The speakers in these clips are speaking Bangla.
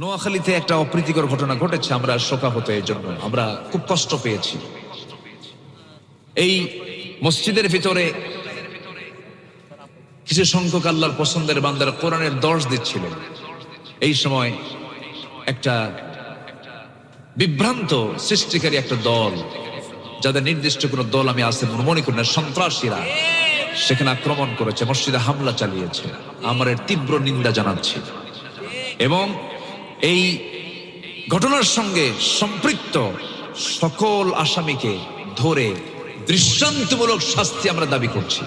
নোয়াখালীতে একটা অপ্রীতিকর ঘটনা ঘটেছে, আমরা শোকাহত এর জন্য আমরা খুব কষ্ট পেয়েছি। এই মসজিদের ভিতরে কিছু সংখ্যক আল্লাহর পছন্দের বান্দারা কোরআনের দর্শ দিচ্ছিলেন। এই সময় একটা বিভ্রান্ত সৃষ্টিকারী একটা দল, যাদের নির্দিষ্ট কোনো দল আমি আছে মনে করি না, সন্ত্রাসীরা সেখানে আক্রমণ করেছে, মসজিদে হামলা চালিয়েছে। আমার তীব্র নিন্দা জানাচ্ছি। এবং এই ঘটনার সঙ্গে সম্পৃক্ত সকল আসামিকে ধরে দৃষ্টান্তমূলক শাস্তি আমরা দাবি করছি।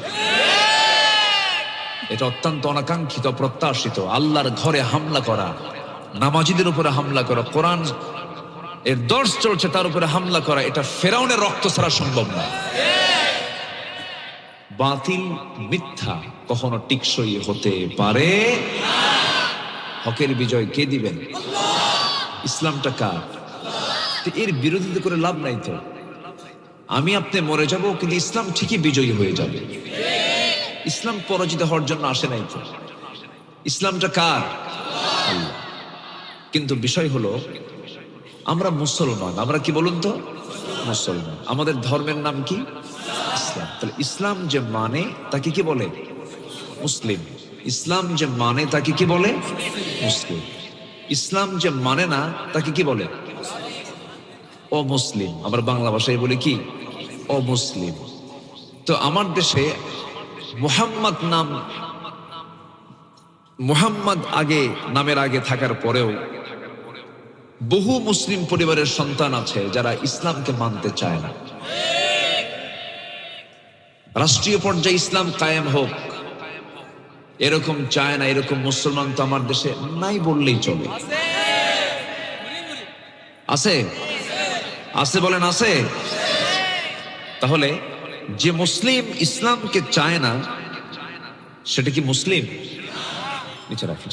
এটা অত্যন্ত অনাকাঙ্ক্ষিত প্রত্যাশিত আল্লাহর ঘরে হামলা করা, নামাজিদের উপরে হামলা করা, কোরআন এর দর্শ চলছে তার উপরে হামলা করা, এটা ফেরাউনের রক্ত ছাড়া সম্ভব না। বাতিল মিথ্যা কখনো টিকসই হতে পারে। হকের বিজয় কে দিবেন? ইসলামটা কার? এর বিরোধিতা করে লাভ নাই তো। আমি আপনি মরে যাব, কিন্তু ইসলাম ঠিকই বিজয়ী হয়ে যাবে। ইসলাম পরাজিত হওয়ার জন্য আসে নাই তো। ইসলামটা কার? কিন্তু বিষয় হলো, আমরা মুসলমান। আমরা কি বলুন তো? মুসলমান। আমাদের ধর্মের নাম কি? ইসলাম। তাহলে ইসলাম যে মানে তাকে কি বলে? মুসলিম। ইসলাম যে মানে তাকে কি বলে? মুসলিম। ইসলাম যে মানে না, তাকে কি বলে? অমুসলিম। আমরা বাংলা ভাষায় বলি কি? অমুসলিম। তো আমার দেশে মুহাম্মদ নাম, মুহাম্মদ আগে, নামের আগে থাকার পরেও বহু মুসলিম পরিবারের সন্তান আছে যারা ইসলামকে মানতে চায় না। রাষ্ট্রীয় পর্যায়ে ইসলাম কায়েম হোক এরকম চায় না, এরকম মুসলমান তো আমার দেশে নাই বললেই চলে। আছে? আছে বলেন, আছে? তাহলে যে মুসলিম ইসলামকে চায় না, সেটা কি মুসলিম?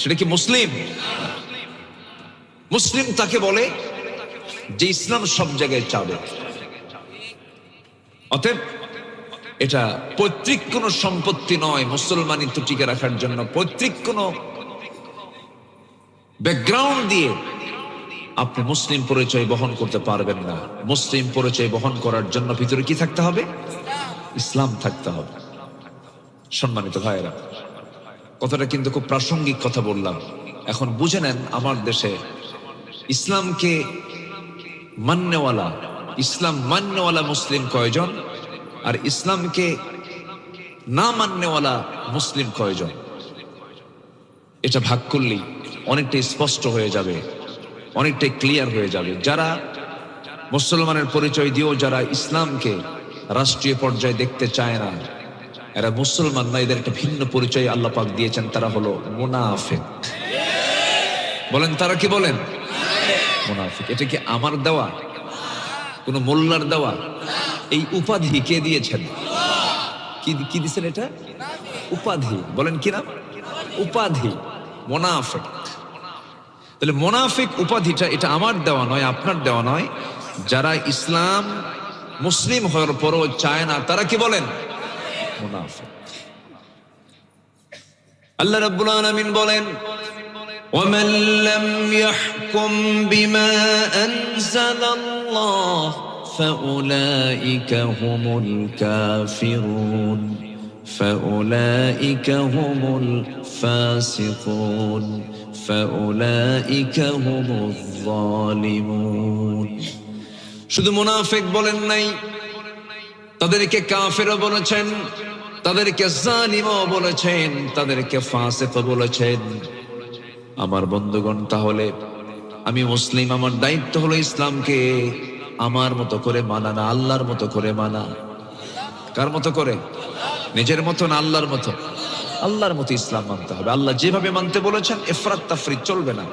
সেটা কি মুসলিম? মুসলিম তাকে বলে যে ইসলাম সব জায়গায় চাবে। অতএব এটা পৈতৃক কোন সম্পত্তি নয় মুসলমানিত্ব টিকে রাখার জন্য। পৈতৃক কোন ব্যাকগ্রাউন্ড দিয়ে আপনি মুসলিম পরিচয় বহন করতে পারবেন না। মুসলিম পরিচয় বহন করার জন্য ভিতরে কি থাকতে হবে? ইসলাম থাকতে হবে। সম্মানিত ভাইয়েরা, কথাটা কিন্তু খুব প্রাসঙ্গিক কথা বললাম। এখন বুঝে নেন আমার দেশে ইসলামকে মান্যওয়ালা, ইসলাম মান্যওয়ালা মুসলিম কয়জন? আর ইসলামকে না মান্যওয়ালা মুসলিম কয়জন? এটা ভাগ করলেই অনেকটাই স্পষ্ট হয়ে যাবে, অনেকটাই ক্লিয়ার হয়ে যাবে। যারা মুসলমানের পরিচয় দিয়েও যারা ইসলামকে রাষ্ট্রীয় পর্যায়ে দেখতে চায় না, এরা মুসলমান না, এদের একটা ভিন্ন পরিচয় আল্লাহ পাক দিয়েছেন, তারা হলো মুনাফেক। বলেন, তারা কি বলেন? মুনাফিক। এটা কি আমার দেওয়া? কোনো মোল্লার দেওয়া? এই উপাধি কে দিয়েছেন কি কি দিচ্ছেন এটা উপাধি বলেন কি নাম উপাধি মোনাফেক তাহলে মোনাফিক উপাধিটা এটা আমার দেওয়া নয় আপনার দেওয়া নয় যারা ইসলাম মুসলিম হওয়ার পরও চায় না তারা কি বলেন মুনাফিক আল্লাহ রাব্বুল আলামিন বলেন ومن لم يحكم بما أنزل الله فأولئك هم الكافرون فأولئك هم الفاسقون فأولئك هم الظالمون শুধু মুনাফিক বলেন নাই তাদেরকে কাফেরও বলেছেন তাদেরকে জালিমও বলেছেন তাদেরকে ফাসিকও বলেছেন আমার বন্ধুগণ তাহলে আমি মুসলিম আমার দায়িত্ব হলো ইসলামকে আমার মতো করে মানা না, আল্লাহর মতো করে মানা। কার মতো করে? নিজের মতো না আল্লাহর মতো? আল্লাহর মতো ইসলাম মানতে হবে। আল্লাহ যেভাবে মানতে বলেছেন, এফরাত তাফরিদ চলবে না।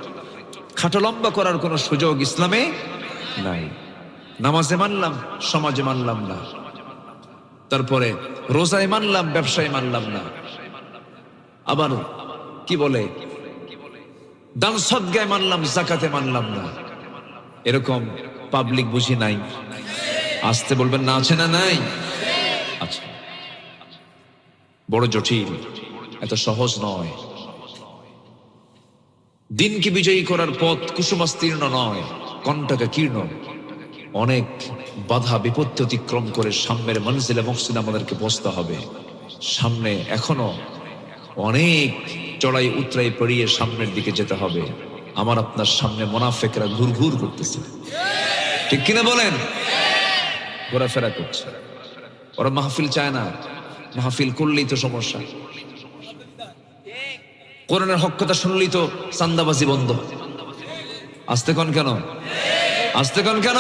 খাটো লম্বা করার কোনো সুযোগ ইসলামে নাই। নামাজে মানলাম, সমাজে মানলাম না। তারপরে রোজায় মানলাম, ব্যবসায় মানলাম না। আবার কি বলে? দান সদ্গায় মানলাম, জাকাতে মানলাম না। এরকম পাবলিক বুঝি নাই। আসতে বলবেন না, আছে না নাই? আচ্ছা। বড় জটিল, এত সহজ নয়। দিনকে বিজয়ী করার পথ কুসুমাস্তীর্ণ নয় কণ্টাকা কীর্ণ। অনেক বাধা বিপত্তি অতিক্রম করে সামনের মনজিলে মকসিদ আমাদেরকে বসতে হবে। সামনে এখনও অনেক চড়াই উতরাই পেরিয়ে সামনের দিকে যেতে হবে। আমার আপনার সামনে মোনাফেকরা ঘুর ঘুর করতেছে। ঠিক কিনা বলেন? ঘোরাফেরা করছে। ওরা মাহফিল চায় না। মাহফিল করলেই তো সমস্যা। কোরআনের হক কথা শুনলেই তো চান্দাবাজি বন্ধ। আসতে কন কেন? আসতে কন কেন?